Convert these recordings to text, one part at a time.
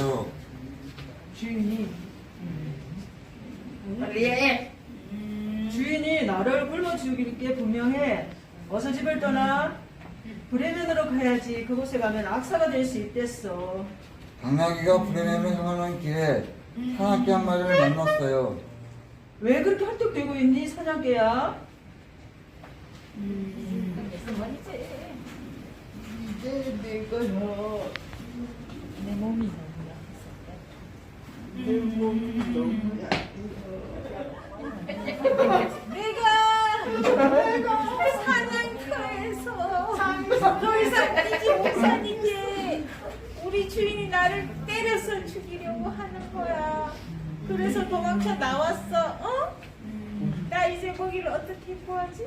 결심했어요. 주인이 빨리 해. 주인이 나를 굶어 죽일 게 분명해. 어서 집을 떠나. 브레멘으로 가야지. 그곳에 가면 악사가 될 수 있댔어. 당나귀가 브레멘을 향하는 길에 사납게 한 마리를 만났어요. 왜 그렇게 헐떡대고 있니, 사냥개야? 무슨 말이지? 이제 내가 내 몸이. 내가 사냥터에서 더 이상 뛰지 못하는데 우리 주인이 나를 때려서 죽이려고 하는 거야. 그래서 도망쳐 나왔어. 어? 나 이제 거기를 어떻게 구하지?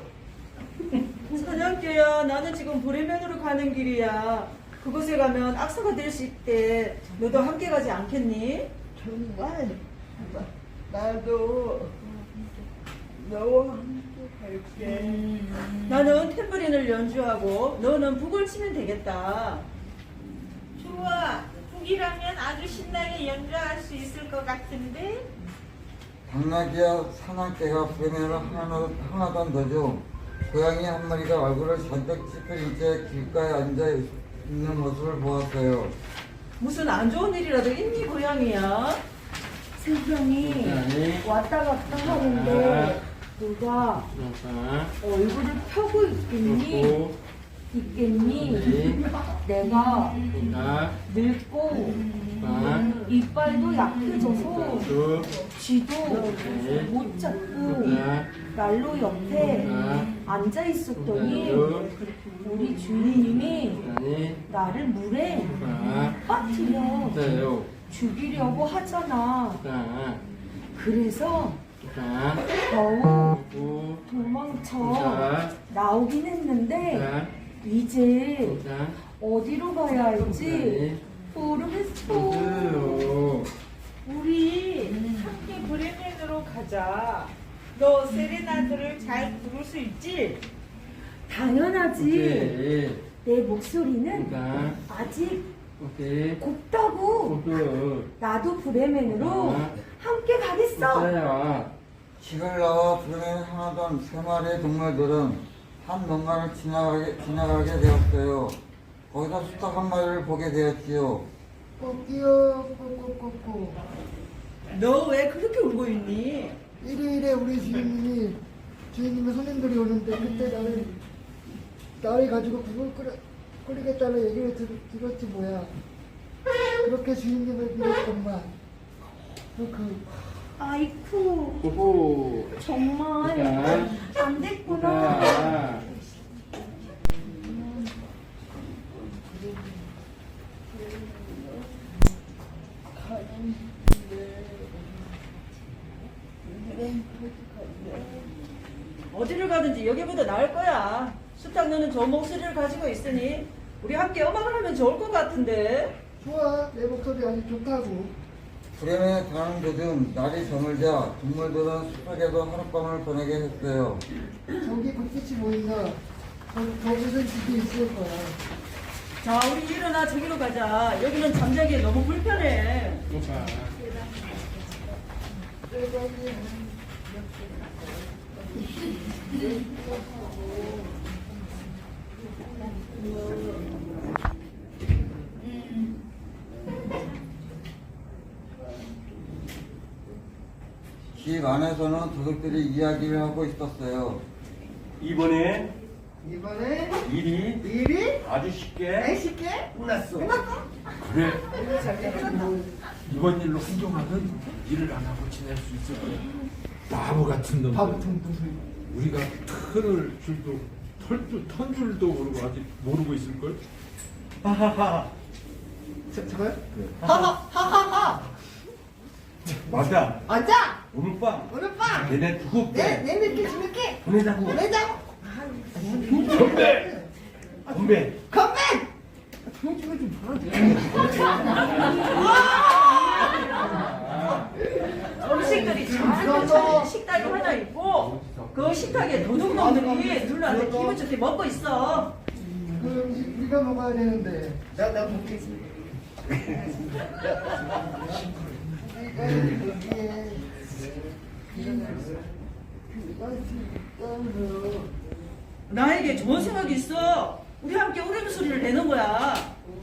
사냥개야, 나는 지금 브레멘으로 가는 길이야. 그곳에 가면 악사가 될 수 있대. 너도 함께 가지 않겠니? 정말 나도 너와 함께 갈게. 나는 탬버린을 연주하고 너는 북을 치면 되겠다. 좋아. 북이라면 아주 신나게 연주할 수 있을 것 같은데. 당나귀와 사냥개가 브레멘을 하나, 하나던 도중 고양이 한 마리가 얼굴을 잔뜩 찌푸린 채 길가에 앉아 있는 모습을 보았어요. 무슨 안 좋은 일이라도 있니, 고양이야? 생명이 왔다 갔다 하는데 누가 얼굴을 펴고 있겠니? 있겠니? 내가? 늙고 이빨도 약해져서 쥐도 못 잡고 난로 옆에 앉아 있었더니 우리 주인님이 나를 물에 빠뜨려 죽이려고 하잖아. 그래서 겨우 도망쳐 나오긴 했는데 이제 어디로 가야 할지 모르겠어. 우리 함께 브레멘으로 가자. 너 세레나드를 잘 부를 수 있지? 당연하지. 내 목소리는 아직 곱다고. 나도 브레멘으로 함께 가겠어. 길을 나와 브레멘을 향하던 세 마리의 동물들은 한 농간을 지나가게, 지나가게 되었어요. 거기서 수탉 한 마리를 보게 되었지요. 꼭지요 꼭꼭꼭꼭. 너왜 그렇게 울고 있니? 이래 이래 우리 주인님이 주인님의 손님들이 오는데 그때 나를 나를 가지고 국을 끓여 끓이겠다는 얘기를 들, 들었지 뭐야. 그렇게 주인님을 믿었건만 그 아이쿠 정말 안 됐구나. 여기보다 나을 거야. 수탉 너는 저 목소리를 가지고 있으니 우리 함께 음악을 하면 좋을 것 같은데. 좋아 내 목소리 아주 좋다고. 브레멘에 가는 도중 날이 저물자 동물들은 수탉에도 하룻밤을 보내게 했어요. 저기 불빛이 보인다. 저, 저기서 집이 있을 거야. 자, 우리 일어나 저기로 가자. 여기는 잠자기 너무 불편해. 집 안에서는 도둑들이 이야기를 하고 있었어요. 이번에 이번에 일이 일이 아주 쉽게 쉽게 끝났어. 그래. 이번 일로 한동안은 일을 안 하고 지낼 수 있을 거야. 바보 같은 놈. 바보 무슨 우리가 털을 줄도 털도 턴 줄도 모르고 아직 모르고 있을 걸. 하하하. 저 저거요? 하하하하하. 맞아. 앉아. 오늘 밤 오늘 밤. 얘네 두고 내 내밀게 주밀게 보내자고. 보내자고. 건배. 건배. 건배. 음식들이 잘 차린 식탁이 하나 있고 그 식탁에 도둑 놈들이 둘러앉아 기분 좋게 먹고 있어. 그 음식 우리가 먹어야 되는데. 여기에 그가 있다며 나에게 좋은 생각이 있어. 우리 함께 울음소리를 내는 거야.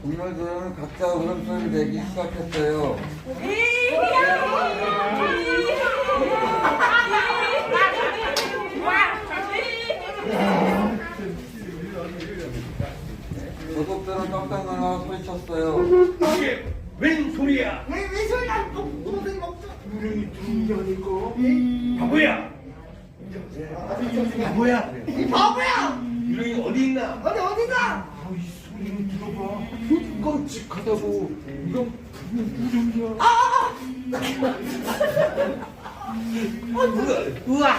동물들은 각자 울음소리를 내기 시작했어요. 도둑들은 쳤어요. 이게 웬 소리야? 왜 왜 소리가 동생이 먹자 유령이 들어온 게 아닐까? 바보야! 바보야! 이 바보야 유령이 어디 있나? 어디 어디가 아, 이 소리를 들어봐. 끔찍하다고. 이건 분명 유령이야. 우와!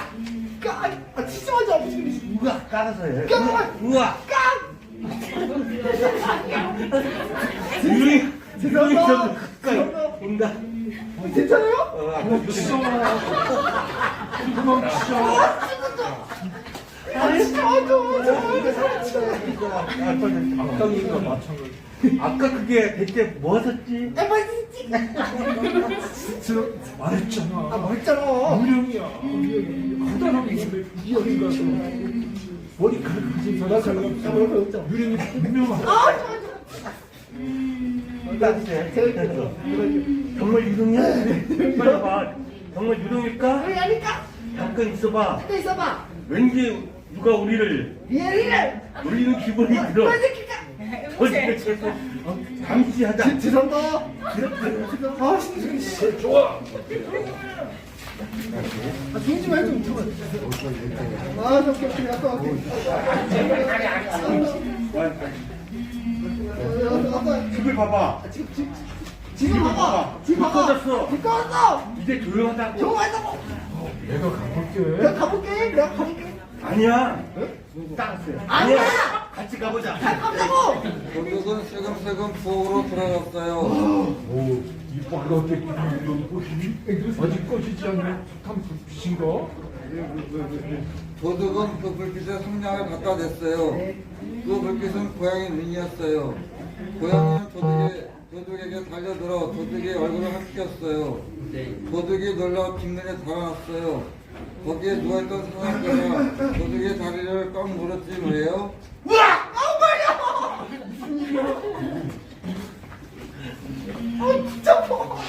까 아, 진짜 맞아 지금 우와! 깔아서 해. 까 우와! 까 유령이 죄송합니다. 저기 가까이 온다. 괜찮아요? 어, 도망쳐. 도망쳐. 아 마찬가지. 아까 그게 대체 뭐 샀지? 아 맛있지 말했잖아. 아 맛있잖아 유령이야. 커다란 건데 유령이가서 가진 사람 생각 유령이 분명하다. 따뜻해. 정말 유령이야? 빨리 봐. 정말 유령일까? 우리 아니까 잠깐 있어봐. 잠깐 있어봐 왠지 누가 우리를 얘를 놀리는 기분이 들어. 맛있겠다 어디 잠시 하자. 죄송합니다 아 좋아. 아, 종지 말좀 좀. 아, 저 개피 아까 아까 집을 봐봐. 지금 지금 지금 봐봐. 지금 불 봐봐. 꺼졌어. 불 꺼졌어. 이제 조용하다고. 조용하다고. 내가 가볼게. 내가 가볼게. 내가 가볼게. 아니야. 땅스. 아니야. 같이 가보자. 잘 간다고. 도둑은 슬금슬금 부엌으로 들어갔어요. 오, 이 빨갛게 이런 꽃이 아직 꺼지지 않는 탁한 불빛인가? 도둑은 그 불빛에 성냥을 갖다 댔어요. 그 불빛은 고양이 눈이었어요. 고양이는 도둑에, 도둑에게 달려들어 도둑의 얼굴을 핥혔어요. 도둑이 놀라 뒷문에 달아났어요. 거기에 누워있던 사냥개가 도둑의 다리를 꽉 물었지 뭐예요? 우와! 아우 말려. 아, 진짜 뭐.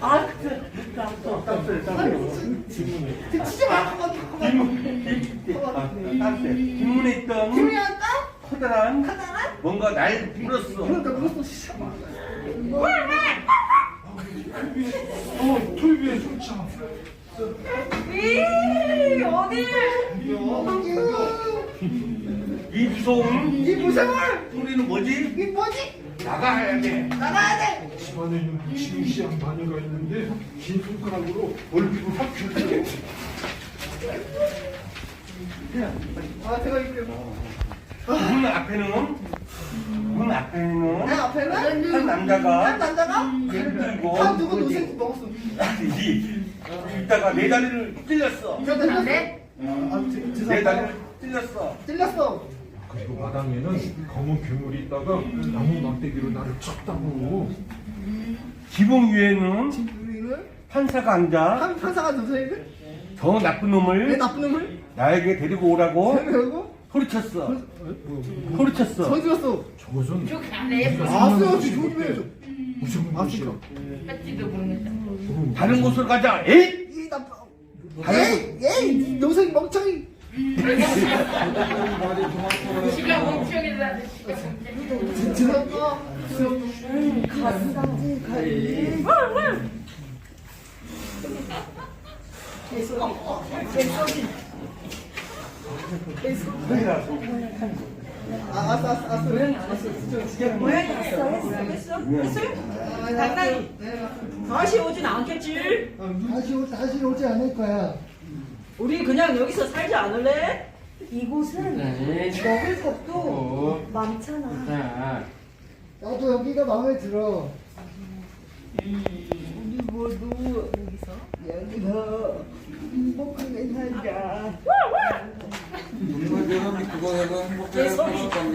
아, 그래. 땅스. 땅스. 땅스. 진짜 말고 뒷문, 아, 땅스. 뒷문에 있던 기분이 왔다? 커다란 하다가 뭔가 날 물었어. 그러니까 물었어 진짜. 어, 토이비에 숨차. 소리는 뭐지? 이 뭐지? 나가야 돼. 나가야 돼. 집안에 있는 무시무시한 마녀가 있는데 긴 손가락으로 얼굴을 확 펴게. 아, 제가 이렇게. 문 앞에는 문 앞에는 내 앞에는 한 남자가 한 남자가 칼을 들고 다 누구 노생 먹었어. 이 이따가 내 다리를 찔렸어. 저도 안 돼? 아, 제- 내 죄송합니다. 다리를 찔렸어. 찔렸어. 그리고 마당에는 검은 괴물이 있다가 나무 막대기로 나를 쳤다고. 지붕 위에는 우리는 판사가 앉아 한 판사가 노생을 저 나쁜 내 놈을 나쁜 놈을 나에게 데리고 오라고 데리고 소리쳤어. 소리쳤어. 전지였어. 저것은 아스요, 지금 조심해야죠. 무슨 아스요. 무엇이야? 다른 곳으로 가자. 에잇! 이 나쁜. 다른 에이, 에이, 노생 멍청이. 아, 다시 오진 않겠지? 다시 오지 않을 거야. 우리 그냥 여기서 살지 않을래? 이곳은 먹을 것도 많잖아. 나도 여기가 마음에 들어. 우리 모두 여기서 행복하게 살자 동물들은 그곳에서 행복하게 살았답니다. 아,